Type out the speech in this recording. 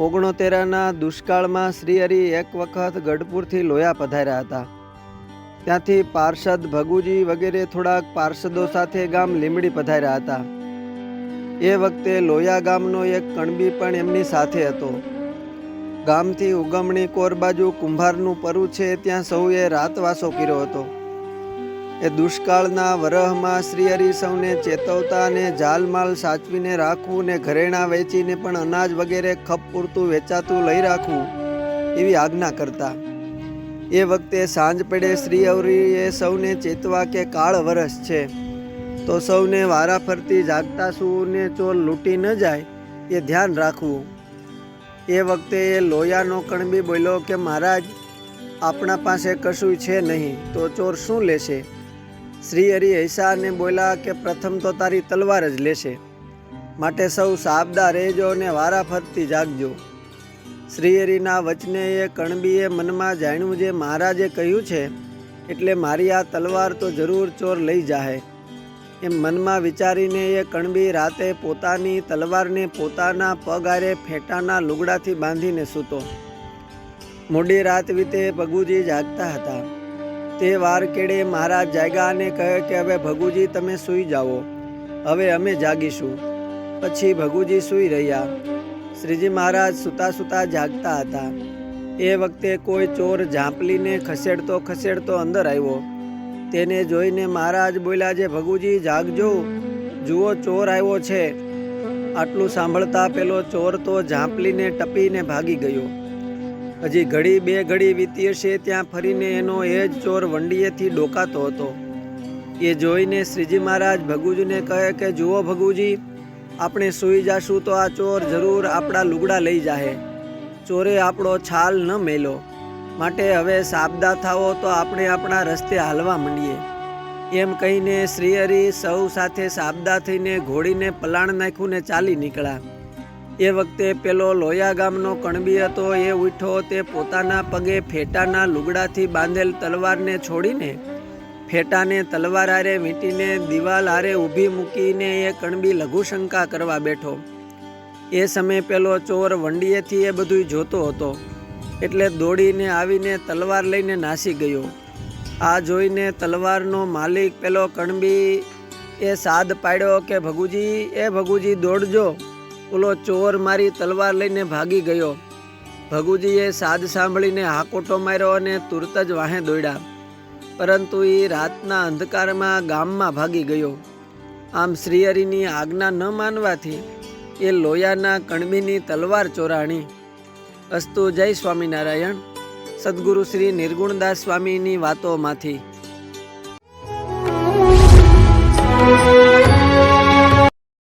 ઓગણોતેરાના દુષ્કાળમાં શ્રીહરિ એક વખત ગઢપુરથી લોયા પધાર્યા હતા. ત્યાંથી પાર્ષદ ભગુજી વગેરે થોડાક પાર્ષદો સાથે ગામ લીમડી પધાર્યા હતા. એ વખતે લોયા ગામનો એક કણબી પણ એમની સાથે હતો. ગામથી ઉગમણી કોર બાજુ કુંભારનું પરુ છે ત્યાં સૌએ રાતવાસો કર્યો હતો. એ દુષ્કાળના વરહમાં શ્રીહરિ સૌને ચેતવતા અને જાલમાલ સાચવીને રાખવું ને ઘરેણાં વેચીને પણ અનાજ વગેરે ખપ પૂરતું વેચાતું લઈ રાખવું એવી આજ્ઞા કરતા. એ વખતે સાંજ પડે શ્રી અવરીએ સૌને ચેતવા કે કાળ વરસ છે. તો સૌને વારા ફરતી જાગતા સૂને ચોર લૂંટી ન જાય એ ધ્યાન રાખવું. એ વખતે એ લોયાનો કણબી બોલ્યો કે, મહારાજ, આપણા પાસે કશું છે નહીં, તો ચોર શું લેશે? શ્રી હરિ હૈસાને બોલ્યા કે, પ્રથમ તો તારી તલવાર જ લેશે. માટે સૌ સાબદા રહેજો અને વારાફરતી જાગજો. શ્રીહરિના વચને એ કણબીએ મનમાં જાણ્યું જે મહારાજે કહ્યું છે, એટલે મારી આ તલવાર તો જરૂર ચોર લઈ જાહે. એમ મનમાં વિચારીને એ કણબી રાતે પોતાની તલવારને પોતાના પગ આરે ફેટાના લુગડાથી બાંધીને સૂતો. મોડી રાત વીતે પગુજી જાગતા હતા. તે વાર કેડે મહારાજ જાગ્યા અને કહે કે હવે ભગુજી તમે સૂઈ જાઓ. હવે અમે જાગીશું. પછી ભગુજી સૂઈ રહ્યા. શ્રીજી મહારાજ સૂતા સૂતા જાગતા હતા. એ વખતે કોઈ ચોર ઝાંપલીને ખસેડતો ખસેડતો અંદર આવ્યો. તેને જોઈને મહારાજ બોલ્યા, જે ભગુજી, જાગજો. જુઓ, ચોર આવ્યો છે. આટલું સાંભળતા પેલો ચોર તો ઝાંપલીને ટપીને ભાગી ગયો. હજી ઘડી બે ઘડી વીતી હશે ત્યાં ફરીને એનો એ જ ચોર વંડીએથી ડોકાતો હતો. એ જોઈને શ્રીજી મહારાજ ભગુજીને કહે કે, જુઓ ભગુજી, આપણે સૂઈ જાશું તો આ ચોર જરૂર આપણા લુગડા લઈ જાહે. ચોરે આપણો છાલ ન મેલો. માટે હવે સાબદા થાવો તો આપણે આપણા રસ્તે હાલવા માંડીએ. એમ કહીને શ્રીહરિ સૌ સાથે સાબદા થઈને ઘોડીને પલાણ નાખ્યું ને ચાલી નીકળ્યા. એ વખતે પેલો લોયા ગામનો કણબી હતો, એ ઉઠો તે પોતાના પગે ફેટાના લુગડાથી બાંધેલ તલવારને છોડીને ફેટાને તલવાર હારે વીંટીને દિવાલ હારે ઊભી મૂકીને એ કણબી લઘુશંકા કરવા બેઠો. એ સમયે પેલો ચોર વંડીએથી એ બધું જોતો હતો, એટલે દોડીને આવીને તલવાર લઈને નાસી ગયો. આ જોઈને તલવારનો માલિક પેલો કણબી એ સાદ પાડ્યો કે, ભગુજી, એ ભગુજી, દોડજો. ઓલો ચોર મારી તલવાર લઈને ભાગી ગયો. ભગુજીએ સાદ સાંભળીને હાકોટો માર્યો અને તુરત જ વાહે દોડ્યા. પરંતુ એ રાતના અંધકારમાં ગામમાં ભાગી ગયો. આમ શ્રીહરિની આજ્ઞા ન માનવાથી એ લોયાના કણબીની તલવાર ચોરાણી. અસ્તુ જય સ્વામિનારાયણ. સદગુરુ શ્રી નિર્ગુણદાસ સ્વામીની વાતોમાંથી.